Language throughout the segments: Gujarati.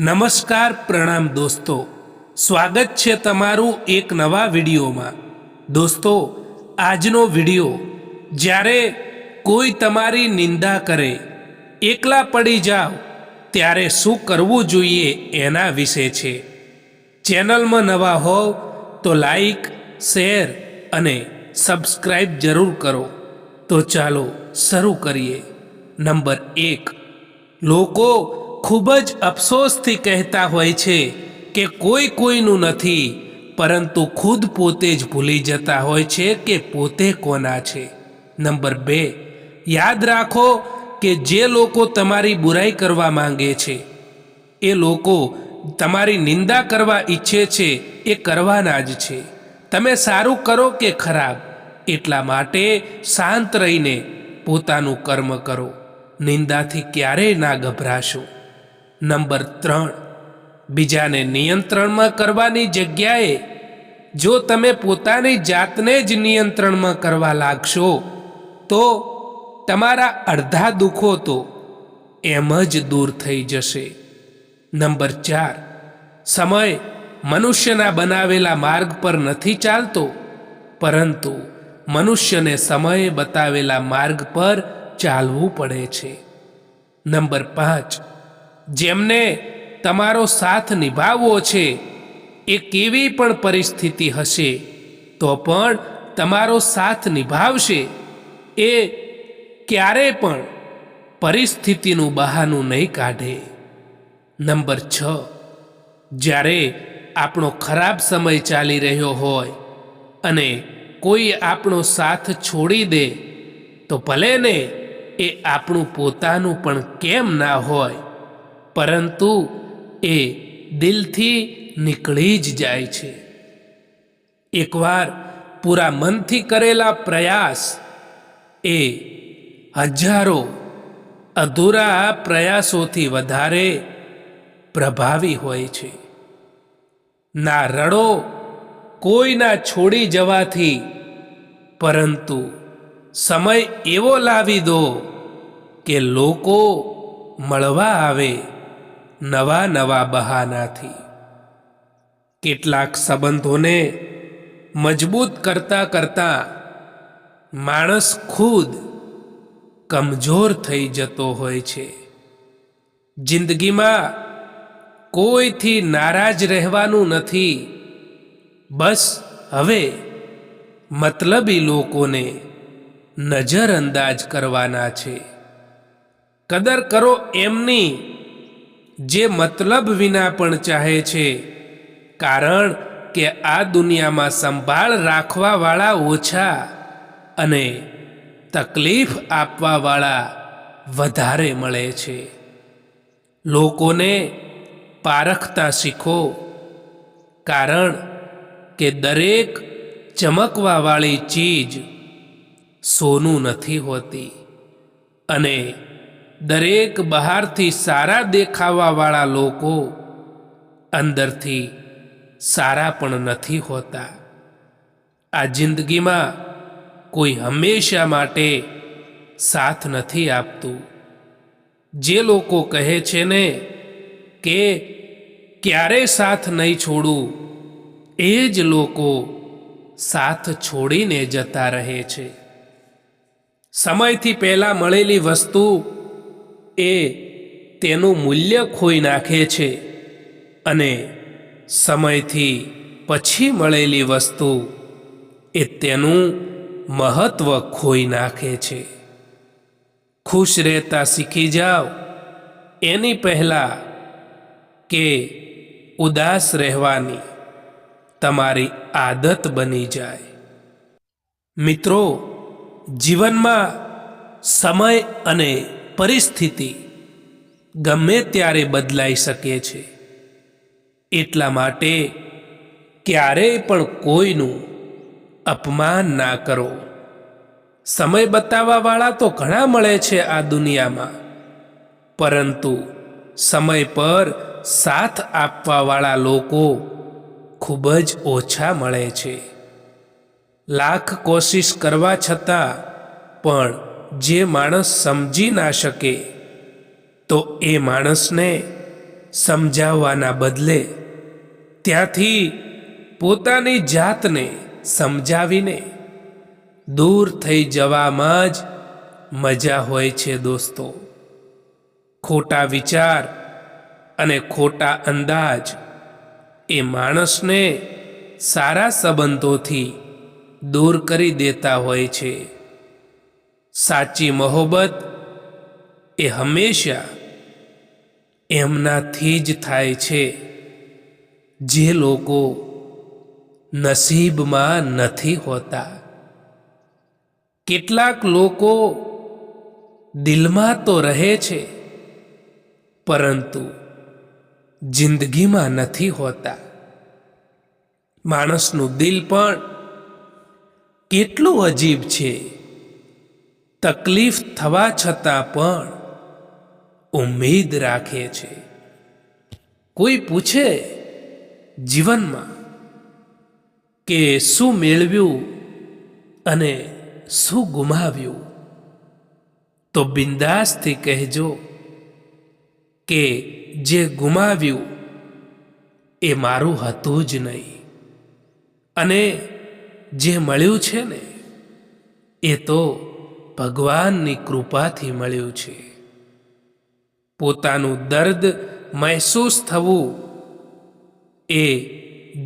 નમસ્કાર પ્રણામ દોસ્તો. સ્વાગત છે તમારું એક નવા વિડીયોમાં. દોસ્તો, આજનો વીડિયો, જ્યારે કોઈ તમારી નિંદા કરે, એકલા પડી જાઓ, ત્યારે શું કરવું જોઈએ એના વિશે છે. ચેનલમાં નવા હોવ તો લાઈક, શેર અને સબસ્ક્રાઈબ જરૂર કરો. તો ચાલો શરૂ કરીએ. નંબર એક. લોકો ખૂબ જ અફસોસથી કહેતા હોય છે કે કોઈ કોઈનું નથી, પરંતુ ખુદ પોતે જ ભૂલી જતા હોય છે કે પોતે કોના છે. નંબર બે, યાદ રાખો કે જે લોકો તમારી બુરાઈ કરવા માંગે છે, એ લોકો તમારી નિંદા કરવા ઈચ્છે છે, એ કરવાના જ છે. તમે સારું કરો કે ખરાબ, એટલા માટે શાંત રહીને પોતાનું કર્મ કરો. નિંદાથી ક્યારેય ના ગભરાશો. નંબર ત્રણ. બીજાને નિયંત્રણમાં કરવાની જગ્યાએ જો તમે પોતાની જાતને જ નિયંત્રણમાં કરવા લાગશો, તો તમારા અડધા દુઃખો તો એમ જ દૂર થઈ જશે. નંબર ચાર. સમય મનુષ્યના બનાવેલા માર્ગ પર નથી ચાલતો, પરંતુ મનુષ્યને સમયે બતાવેલા માર્ગ પર ચાલવું પડે છે. નંબર પાંચ. જેમને તમારો સાથ નિભાવવો છે, એ કેવી પણ પરિસ્થિતિ હશે, તો પણ તમારો સાથ નિભાવશે, એ ક્યારે પણ પરિસ્થિતિનું બહાનું નહીં કાઢે. નંબર છ. જ્યારે આપણો ખરાબ સમય ચાલી રહ્યો હોય અને કોઈ આપણો સાથ છોડી દે, તો ભલે ને એ આપણું પોતાનું પણ કેમ ના હોય પરંતુ એ દિલથી નીકળી જ જાય છે. એકવાર પૂરા મનથી કરેલા પ્રયાસ એ હજારો અધૂરા પ્રયાસોથી વધારે પ્રભાવી હોય છે. ના રડો કોઈના છોડી જવાથી, પરંતુ સમય એવો લાવી દો કે લોકો મળવા આવે નવા નવા બહાનાથી. કેટલાક સંબંધોને મજબૂત કરતા કરતા માણસ ખુદ કમજોર થઈ જતો હોય છે. જિંદગીમાં કોઈથી નારાજ રહેવાનું નથી. બસ હવે મતલબી લોકોને નજરઅંદાજ કરવાના છે. કદર કરો એમની જે મતલબ વિના પણ ચાહે છે. કારણ કે આ દુનિયામાં સંભાળ રાખવાવાળા ઓછા અને તકલીફ આપવાવાળા વધારે મળે છે. લોકોને પારખતા શીખો. કારણ કે દરેક ચમકવાવાળી ચીજ સોનું નથી હોતી. અને દરેક બહારથી સારા દેખાવાવાળા લોકો અંદરથી સારા પણ નથી હોતા. આ જિંદગીમાં કોઈ હંમેશા માટે સાથ નથી આપતું. જે લોકો કહે છે ને કે ક્યારે સાથ નહીં છોડું એ જ લોકો સાથ છોડીને જતા રહે છે. સમયથી પહેલાં મળેલી વસ્તુ એ તેનું મૂલ્ય ખોઈ નાખે છે અને સમયથી પછી મળેલી વસ્તુ એ તેનું મહત્વ ખોઈ નાખે છે. ખુશ રહેતા શીખી જાઓ. એની પહેલાં કે ઉદાસ રહેવાની તમારી આદત બની જાય. મિત્રો, જીવનમાં સમય અને પરિસ્થિતિ ગમે ત્યારે બદલાઈ શકે છે. એટલા માટે ક્યારેય પણ કોઈનું અપમાન ના કરો. સમય બતાવવાવાળા તો ઘણા મળે છે આ દુનિયામાં, પરંતુ સમય પર સાથ આપવાવાળા લોકો ખૂબ જ ઓછા મળે છે. લાખ કોશિશ કરવા છતાં પણ જે માણસ સમજી ના શકે, તો એ માણસને સમજાવવાના બદલે ત્યાંથી પોતાની જાતને સમજાવીને દૂર થઈ જવામાં જ મજા હોય છે દોસ્તો. ખોટા વિચાર અને ખોટા અંદાજ એ માણસને સારા સંબંધોથી દૂર કરી દેતા હોય છે. સાચી મહોબત એ હંમેશા એમનાથી જ થાય છે. જે લોકો નસીબમાં નથી હોતા. કેટલાક લોકો દિલમાં તો રહે છે, પરંતુ જિંદગીમાં નથી હોતા. માણસનું દિલ પણ કેટલું અજીબ છે. તકલીફ થવા છતાં પણ ઉમ્મીદ રાખે છે. કોઈ પૂછે જીવનમાં કે શું મેળવ્યું અને શું ગુમાવ્યું, તો બિંદાસથી કહેજો કે જે ગુમાવ્યું એ મારું હતું જ નહીં. અને જે મળ્યું છે ને, એ તો ભગવાનની કૃપાથી મળ્યું છે. પોતાનું દર્દ મહેસૂસ થવું એ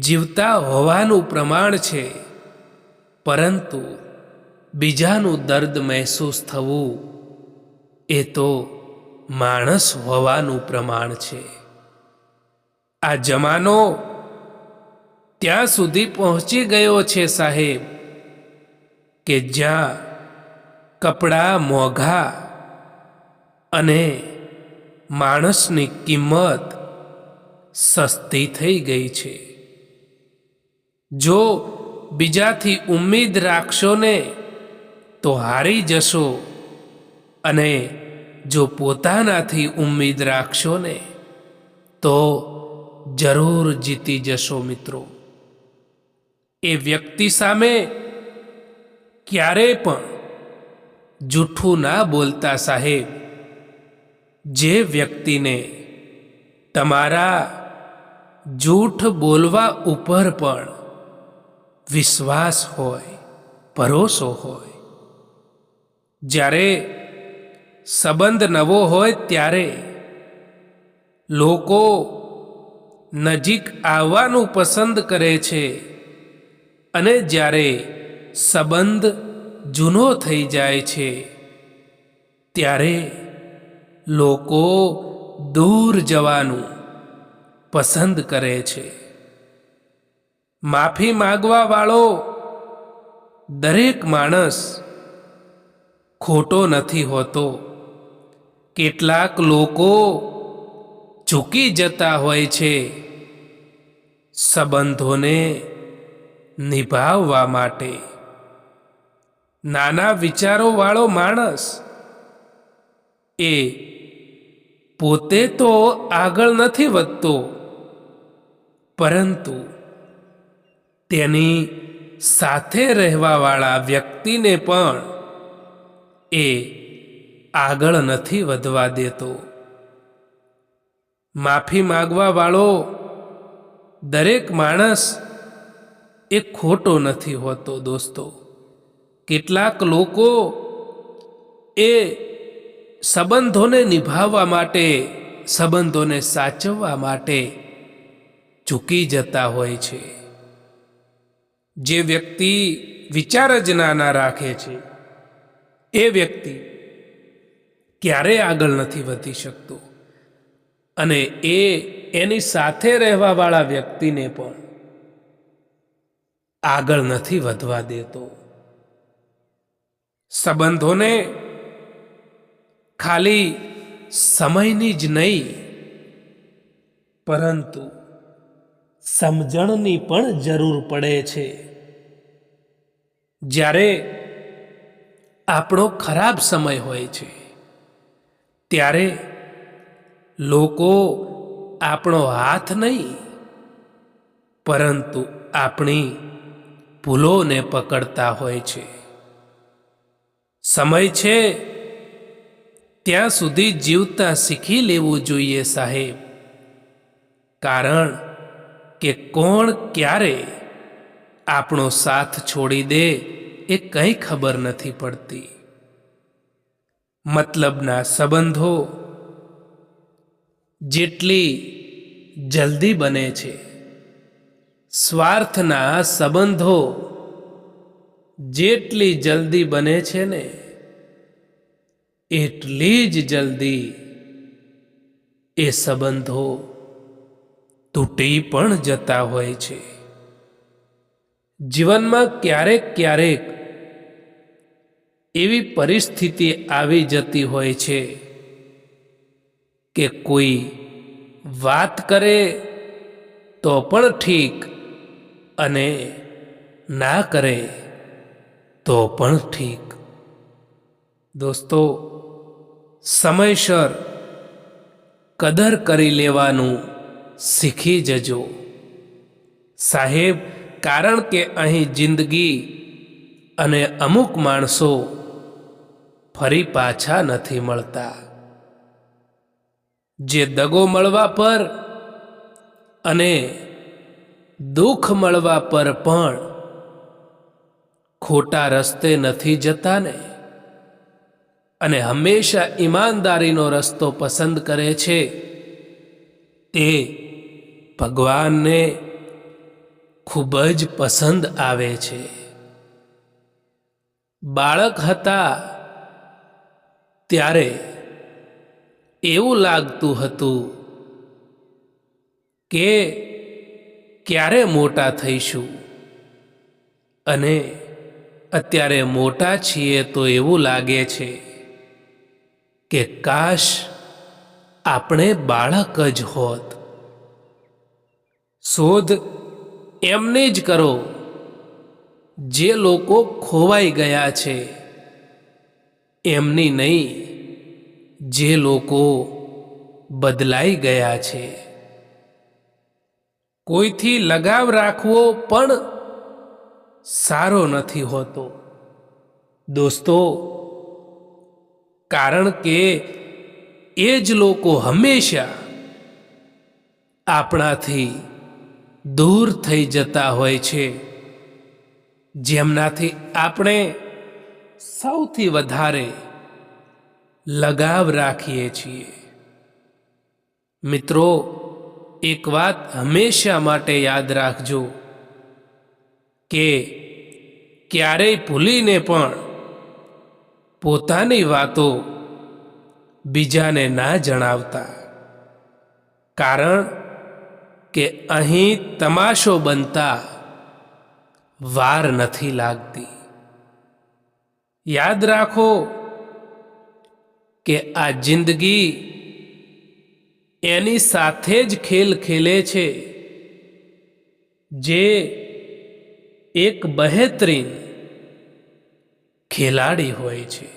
જીવતા હોવાનું પ્રમાણ છે, પરંતુ બીજાનું દર્દ મહેસૂસ થવું એ તો માણસ હોવાનું પ્રમાણ છે. આ જમાનો ત્યાં સુધી પહોંચી ગયો છે સાહેબ, કે જ્યાં કપડાં મોંઘા અને માણસની કિંમત સસ્તી થઈ ગઈ છે. જો બીજાથી ઉમ્મીદ રાખશો ને, તો હારી જશો અને જો પોતાનાથી ઉમ્મીદ રાખશો ને, તો જરૂર જીતી જશો મિત્રો. એ વ્યક્તિ સામે ક્યારેય પણ જૂઠું ના બોલતા સાહેબ. જે વ્યક્તિને તમારા જૂઠ બોલવા ઉપર પણ વિશ્વાસ હોય, ભરોસો હોય, જ્યારે સંબંધ નવો હોય ત્યારે લોકો નજીક આવવાનું પસંદ કરે છે અને જ્યારે સંબંધ જૂનો થઈ જાય છે. ત્યારે લોકો દૂર જવાનું પસંદ કરે છે. માફી માગવા વાળો દરેક માણસ ખોટો નથી હોતો. કેટલાક લોકો ચૂકી જતા હોય છે સંબંધોને નિભાવવા માટે. નાના વિચારોવાળો માણસ. એ પોતે તો આગળ નથી વધતો. પરંતુ તેની સાથે રહેવાવાળા વ્યક્તિને પણ એ આગળ નથી વધવા દેતો. માફી માગવાવાળો દરેક માણસ એ ખોટો નથી હોતો દોસ્તો. કેટલાક લોકો એ સંબંધોને નિભાવવા માટે, સંબંધોને સાચવવા માટે ચૂકી જતા હોય છે. જે વ્યક્તિ વિચાર જ નાના રાખે છે, એ વ્યક્તિ ક્યારેય આગળ નથી વધી શકતો. અને એ એની સાથે રહેવાવાળા વ્યક્તિને પણ આગળ નથી વધવા દેતો. સંબંધોને ખાલી સમયની જ નહીં, પરંતુ સમજણની પણ જરૂર પડે છે. જ્યારે આપણો ખરાબ સમય હોય છે, ત્યારે લોકો આપણો હાથ નહીં, પરંતુ આપણી ભૂલોને પકડતા હોય છે. સમય છે, ત્યાં સુધી જીવતા શીખી લેવું જોઈએ સાહેબ. કારણ કે કોણ ક્યારે આપણો સાથ છોડી દે એ કંઈ ખબર નથી પડતી. મતલબના સંબંધો જેટલી જલ્દી બને છે, સ્વાર્થના સંબંધો જેટલી જલ્દી બને છે ને, એટલી જ જલ્દી એ સંબંધો તૂટી પણ જતા હોય છે. જીવનમાં ક્યારેક ક્યારેક એવી પરિસ્થિતિ આવી જતી હોય છે કે કોઈ વાત કરે તો પણ ઠીક અને ના કરે. તો પણ ઠીક. દોસ્તો, સમયસર કદર કરી લેવાનું શીખી જજો. સાહેબ, કારણ કે અહીં જિંદગી અને અમુક માણસો ફરી પાછા નથી મળતા. જે દગો મળવા પર અને દુઃખ મળવા પર પણ ખોટા રસ્તે નથી જતા ને અને હંમેશા ઈમાનદારીનો રસ્તો પસંદ કરે છે. તે ભગવાનને ખૂબ જ પસંદ આવે છે. બાળક હતા ત્યારે એવું લાગતું હતું કે ક્યારે મોટા થઈશું. અને અત્યારે મોટા છીએ તો એવું લાગે છે કે કાશ આપણે બાળક જ હોત. શોધ એમને જ કરો. જે લોકો ખોવાઈ ગયા છે, એમની નહીં, જે લોકો બદલાઈ ગયા છે. કોઈથી લગાવ રાખવો પણ સારો નથી હોતો. દોસ્તો, કારણ કે એ જ લોકો હંમેશા આપણાથી દૂર થઈ જતા હોય છે. જેમનાથી આપણે સૌથી વધારે લગાવ રાખીએ છીએ. મિત્રો, એક વાત હંમેશા માટે યાદ રાખજો. કે ક્યારેય ભૂલીને પણ પોતાની વાતો બીજાને ના જણાવતા. કારણ કે અહીં તમાશો બનતા વાર નથી લાગતી. યાદ રાખો કે આ જિંદગી એની સાથે જ ખેલ ખેલે છે, જે એક બહેતરીન ખેલાડી હોય છે.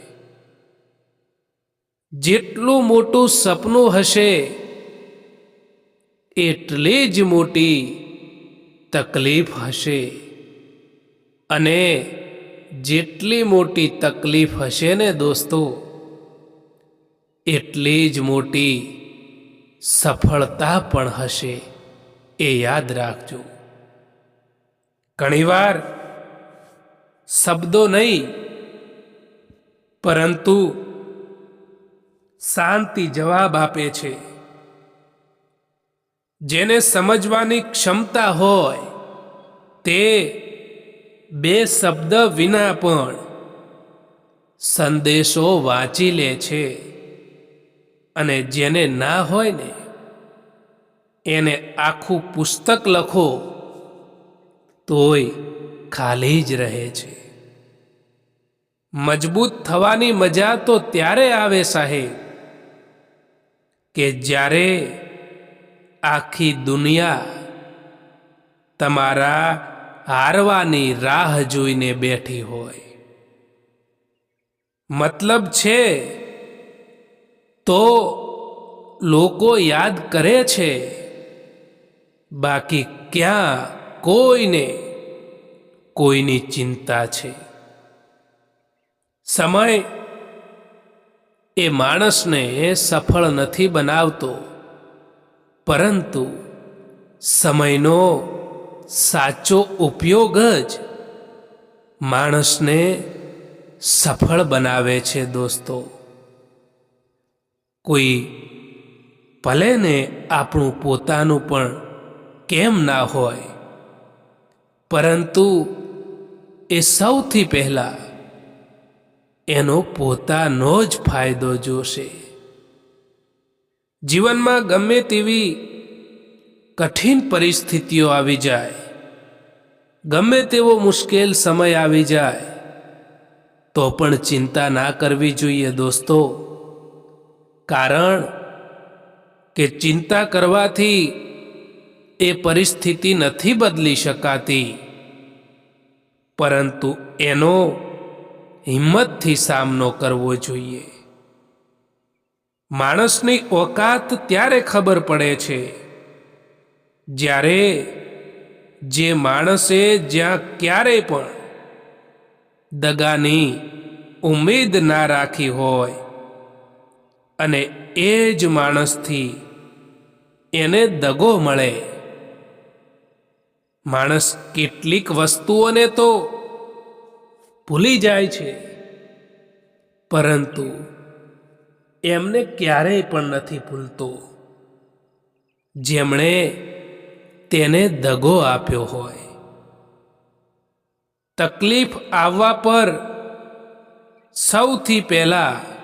જેટલું મોટું સપનું હશે, એટલી જ મોટી તકલીફ હશે. અને જેટલી મોટી તકલીફ હશે ને દોસ્તો, એટલી જ મોટી સફળતા પણ હશે, એ યાદ રાખજો. ઘણીવાર શબ્દો નહીં, પરંતુ શાંતિ જવાબ આપે છે. જેને સમજવાની ક્ષમતા હોય, તે બે શબ્દ વિના પણ સંદેશો વાંચી લે છે. અને જેને ના હોય ને, એને આખું પુસ્તક લખો. તોય ખાલી જ રહે છે. મજબૂત થવાની મજા તો ત્યારે આવે સાહેબ, કે જ્યારે આખી દુનિયા તમારા હારવાની રાહ જોઈને બેઠી હોય. મતલબ છે, તો લોકો યાદ કરે છે, બાકી ક્યાં કોઈને કોઈની ચિંતા છે. સમય એ માણસને સફળ નથી બનાવતો, પરંતુ સમયનો સાચો ઉપયોગ જ માણસને સફળ બનાવે છે દોસ્તો. કોઈ ભલે ને આપણું પોતાનું પણ કેમ ના હોય પરંતુ એ સૌથી પહેલાં એનો પોતાનો જ ફાયદો જોશે. જીવનમાં ગમે તેવી કઠિન પરિસ્થિતિઓ આવી જાય, ગમે તેવો મુશ્કેલ સમય આવી જાય, તો પણ ચિંતા ના કરવી જોઈએ દોસ્તો. કારણ કે ચિંતા કરવાથી એ પરિસ્થિતિ નથી બદલી શકાતી. પરંતુ એનો હિંમતથી સામનો કરવો જોઈએ. માણસની ઓકાત ત્યારે ખબર પડે છે, જ્યારે જે માણસે જ્યાં ક્યારેય પણ દગાની ઉમેદ ના રાખી હોય અને એ જ માણસથી એને દગો મળે. માણસ કેટલીક વસ્તુઓને તો ભૂલી જાય છે, પરંતુ એમને ક્યારેય પણ નથી ભૂલતો. જેમણે તેને દગો આપ્યો હોય. તકલીફ આવવા પર સૌથી પહેલાં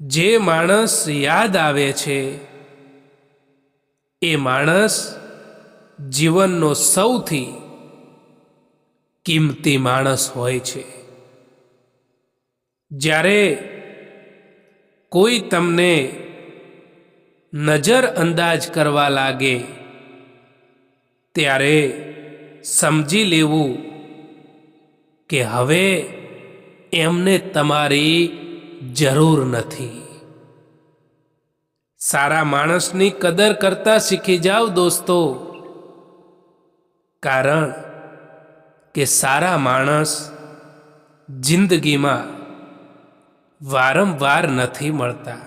જે માણસ યાદ આવે છે, એ માણસ જીવનનો સૌથી કિંમતી માણસ હોય છે. જ્યારે કોઈ તમને નજર અંદાજ કરવા લાગે, ત્યારે સમજી લેવું કે હવે એમને તમારી જરૂર નથી. સારા માણસની કદર કરતા શીખી જાઓ દોસ્તો. કારણ કે સારા માણસ જિંદગીમાં વારંવાર નથી મળતા.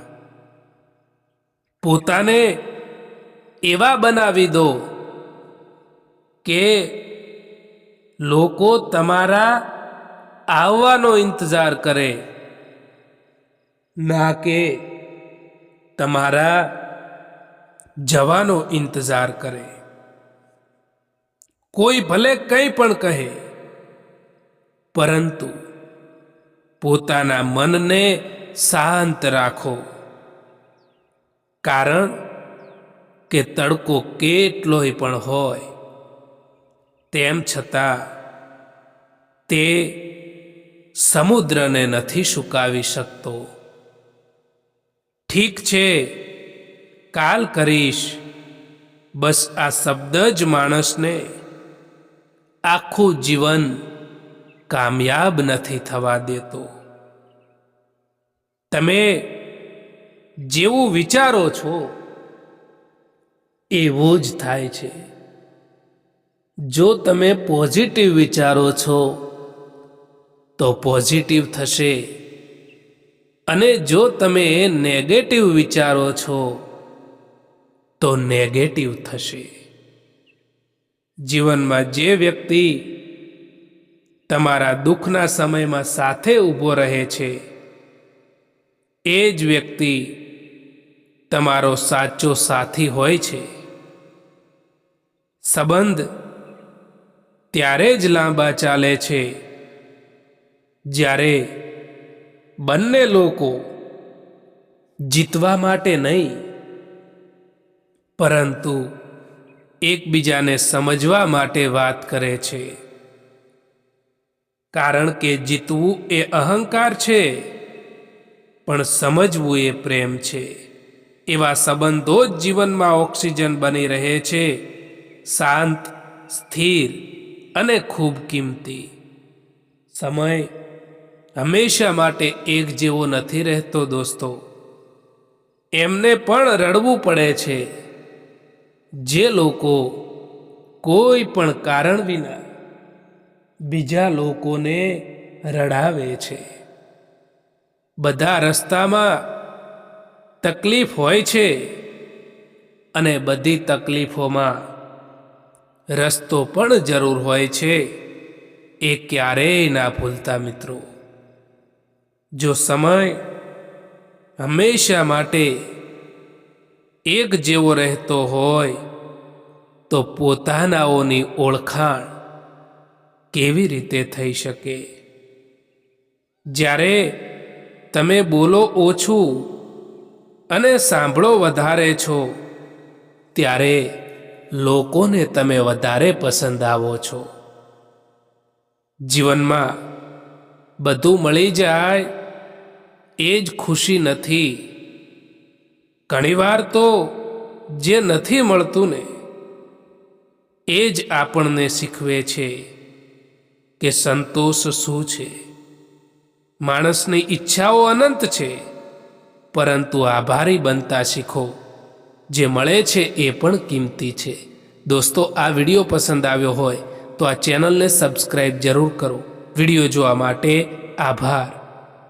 પોતાને એવા બનાવી દો કે લોકો તમારા આવવાનો ઇંતજાર કરે, ના કે તમારા જવાનો ઇંતજાર કરે. કોઈ ભલે કંઈ પણ કહે, પરંતુ પોતાના મનને શાંત રાખો. કારણ કે તડકો કેટલોય પણ હોય, તેમ છતાં તે સમુદ્રને નથી સુકાવી શકતો. ઠીક છે, કાલ કરીશ. બસ આ શબ્દ જ માણસને આખું જીવન કામયાબ નથી થવા દેતો. તમે જેવું વિચારો છો, એવું જ થાય છે. જો તમે પોઝિટિવ વિચારો છો, તો પોઝિટિવ થશે. અને જો તમે નેગેટિવ વિચારો છો, તો નેગેટિવ થશે. જીવનમાં જે વ્યક્તિ તમારા દુઃખના સમયમાં સાથે ઊભો રહે છે, એ જ વ્યક્તિ તમારો સાચો સાથી હોય છે. સંબંધ ત્યારે જ લાંબા ચાલે છે જ્યારે બંને લોકો જીતવા માટે નહીં, પરંતુ એકબીજાને સમજવા માટે વાત કરે છે. કારણ કે જીતવું એ અહંકાર છે, પણ સમજવું એ પ્રેમ છે. એવા સંબંધો જ જીવનમાં ઓક્સિજન બની રહે છે, શાંત, સ્થિર અને ખૂબ કિંમતી. સમય હંમેશા માટે એક જેવો નથી રહેતો દોસ્તો. એમને પણ રડવું પડે છે. જે લોકો કોઈ પણ કારણ વિના બીજા લોકોને રડાવે છે. બધા રસ્તામાં તકલીફ હોય છે અને બધી તકલીફોમાં રસ્તો પણ જરૂર હોય છે. એ ક્યારેય ના ભૂલતા મિત્રો. જો સમય હંમેશા માટે એક જેવો રહેતો હોય તો પોતાનાઓની ઓળખાણ કેવી રીતે થઈ શકે? જ્યારે તમે બોલો ઓછું અને સાંભળો વધારે છો, ત્યારે લોકોને તમે વધારે પસંદ આવો છો. જીવનમાં બધું મળી જાય એ જ ખુશી નથી. ઘણીવાર તો જે નથી મળતું ને એ જ આપણને શીખવે છે કે સંતોષ શું છે. માણસની ઈચ્છાઓ અનંત છે, પરંતુ આભારી બનતા શીખો. જે મળે છે એ પણ કિંમતી છે. દોસ્તો, આ વીડિયો પસંદ આવ્યો હોય તો આ ચેનલને સબસ્ક્રાઈબ જરૂર કરો. વીડિયો જોવા માટે આભાર.